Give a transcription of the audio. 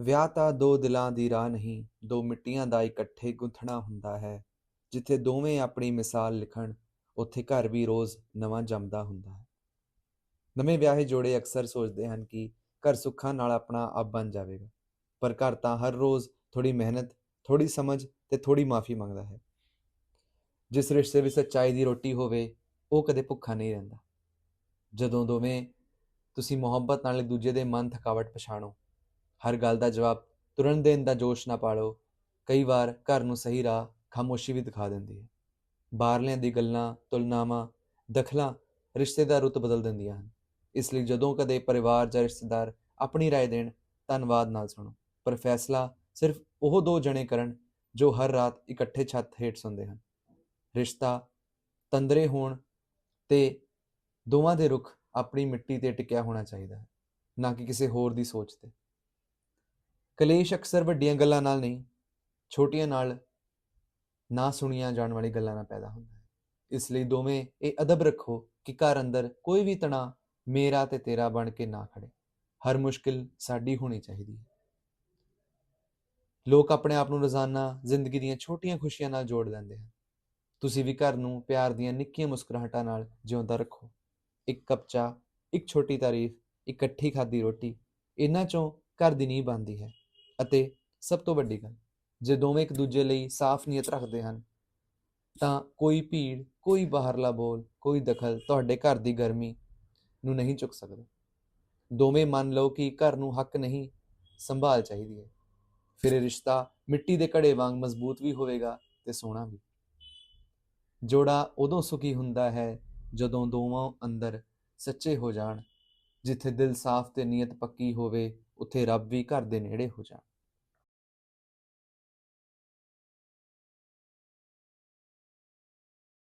ਵਿਆਹ ਤਾਂ ਦੋ ਦਿਲਾਂ ਦੀ ਰਾਹ ਨਹੀਂ, ਦੋ ਮਿੱਟੀਆਂ ਦਾ ਇਕੱਠੇ ਗੁੰਥਣਾ ਹੁੰਦਾ ਹੈ। ਜਿੱਥੇ ਦੋਵੇਂ ਆਪਣੀ ਮਿਸਾਲ ਲਿਖਣ, ਉੱਥੇ ਘਰ ਵੀ ਰੋਜ਼ ਨਵਾਂ ਜੰਮਦਾ ਹੁੰਦਾ ਹੈ। ਨਵੇਂ ਵਿਆਹੇ ਜੋੜੇ ਅਕਸਰ ਸੋਚਦੇ ਹਨ ਕਿ ਘਰ ਸੁੱਖਾਂ ਨਾਲ ਆਪਣਾ ਆਪ ਬਣ ਜਾਵੇਗਾ। ਪਰ ਘਰ ਤਾਂ ਹਰ ਰੋਜ਼ ਥੋੜੀ ਮਿਹਨਤ ਥੋੜੀ ਸਮਝ ਤੇ ਥੋੜੀ ਮਾਫੀ ਮੰਗਦਾ ਹੈ। ਜਿਸ ਰਿਸ਼ਤੇ ਵਿੱਚ ਸੱਚਾਈ ਦੀ ਰੋਟੀ ਹੋਵੇ, ਉਹ ਕਦੇ ਭੁੱਖਾ ਨਹੀਂ ਰਹਿੰਦਾ। ਜਦੋਂ ਦੋਵੇਂ ਤੁਸੀਂ ਮੁਹੱਬਤ ਨਾਲ ਇੱਕ ਦੂਜੇ ਦੇ ਮਨ ਥਕਾਵਟ ਪਛਾਣੋ ਹਰ ਗੱਲ ਦਾ ਜਵਾਬ ਤੁਰੰਤ ਦੇਣ ਦਾ ਜੋਸ਼ ਨਾ ਪਾੜੋ ਕਈ ਵਾਰ ਘਰ ਨੂੰ ਸਹੀ ਰਾਹ ਖਾਮੋਸ਼ੀ ਵੀ ਦਿਖਾ ਦਿੰਦੀ ਹੈ ਬਾਹਰਲਿਆਂ ਦੀ ਗੱਲਾਂ ਤੁਲਨਾਵਾਂ ਦਖਲਾਂ ਰਿਸ਼ਤੇ ਦਾ ਰੁੱਤ ਬਦਲ ਦਿੰਦੀਆਂ ਹਨ ਇਸ ਲਈ ਜਦੋਂ ਕਦੇ ਪਰਿਵਾਰ ਜਾਂ ਰਿਸ਼ਤੇਦਾਰ ਆਪਣੀ رائے ਦੇਣ ਧੰਨਵਾਦ ਨਾਲ ਸੁਣੋ ਪਰ ਫੈਸਲਾ ਸਿਰਫ ਉਹ ਦੋ ਜਣੇ ਕਰਨ ਜੋ ਹਰ ਰਾਤ ਇਕੱਠੇ ਛੱਤ ਹੇਠ ਸੌਂਦੇ ਹਨ ਰਿਸ਼ਤਾ ਤੰਦਰੇ ਹੋਣ ਤੇ ਦੋਵਾਂ ਦੇ ਰੁਖ ਆਪਣੀ ਮਿੱਟੀ ਤੇ ਟਿਕਿਆ ਹੋਣਾ ਚਾਹੀਦਾ ਹੈ ਨਾ ਕਿ ਕਿਸੇ ਹੋਰ ਦੀ ਸੋਚ ਤੇ ਕਲੇਸ਼ ਅਕਸਰ ਵੱਡੀਆਂ ਗੱਲਾਂ ਨਾਲ ਨਹੀਂ, ਛੋਟੀਆਂ ਨਾਲ ਨਾ ਸੁਣੀਆਂ ਜਾਣ ਵਾਲੀ ਗੱਲਾਂ ਨਾਲ ਪੈਦਾ ਹੁੰਦਾ ਹੈ। ਇਸ ਲਈ ਦੋਵੇਂ ਇਹ ਅਦਬ ਰੱਖੋ ਕਿ ਘਰ ਅੰਦਰ ਕੋਈ ਵੀ ਤਣਾ ਮੇਰਾ ਤੇ ਤੇਰਾ ਬਣ ਕੇ ਨਾ ਖੜੇ ਹਰ ਮੁਸ਼ਕਿਲ ਸਾਡੀ ਹੋਣੀ ਚਾਹੀਦੀ ਹੈ। ਲੋਕ ਆਪਣੇ ਆਪ ਨੂੰ ਰੋਜ਼ਾਨਾ ਜ਼ਿੰਦਗੀ ਦੀਆਂ ਛੋਟੀਆਂ ਖੁਸ਼ੀਆਂ ਨਾਲ ਜੋੜ ਲੈਂਦੇ ਹਨ। ਤੁਸੀਂ ਵੀ ਘਰ ਨੂੰ ਪਿਆਰ ਦੀਆਂ ਨਿੱਕੀਆਂ ਮੁਸਕਰਾਹਟਾਂ ਨਾਲ ਜਿਉਂਦਾ ਰੱਖੋ। ਇੱਕ ਕੱਪ ਚਾਹ, ਇੱਕ ਛੋਟੀ ਤਾਰੀਫ, ਇਕੱਠੀ ਖਾਦੀ ਰੋਟੀ, ਇਹਨਾਂ ਚੋਂ ਘਰ ਦੀ ਨੀਂਹ ਬਣਦੀ ਹੈ। ਅਤੇ ਸਭ ਤੋਂ ਵੱਡੀ ਗੱਲ, ਜੇ ਦੋਵੇਂ ਇੱਕ ਦੂਜੇ ਲਈ ਸਾਫ਼ ਨੀਅਤ ਰੱਖਦੇ ਹਨ, ਤਾਂ ਕੋਈ ਭੀੜ, ਕੋਈ ਬਾਹਰਲਾ ਬੋਲ, ਕੋਈ ਦਖਲ ਤੁਹਾਡੇ ਘਰ ਦੀ ਗਰਮੀ ਨੂੰ ਨਹੀਂ ਚੁੱਕ ਸਕਦਾ। ਦੋਵੇਂ ਮੰਨ ਲਓ ਕਿ ਘਰ ਨੂੰ ਹੱਕ ਨਹੀਂ, ਸੰਭਾਲ ਚਾਹੀਦੀ ਹੈ। ਫਿਰ ਇਹ ਰਿਸ਼ਤਾ ਮਿੱਟੀ ਦੇ ਘੜੇ ਵਾਂਗ ਮਜ਼ਬੂਤ ਵੀ ਹੋਵੇਗਾ ਤੇ ਸੋਹਣਾ ਵੀ। ਜੋੜਾ ਉਦੋਂ ਸੁਖੀ ਹੁੰਦਾ ਹੈ ਜਦੋਂ ਦੋਵਾਂ ਅੰਦਰ ਸੱਚੇ ਹੋ ਜਾਣ, ਜਿੱਥੇ ਦਿਲ ਸਾਫ਼ ਤੇ ਨੀਅਤ ਪੱਕੀ ਹੋਵੇ, ਉੱਥੇ ਰੱਬ ਵੀ ਘਰ ਦੇ ਨੇੜੇ ਹੋ ਜਾਣ।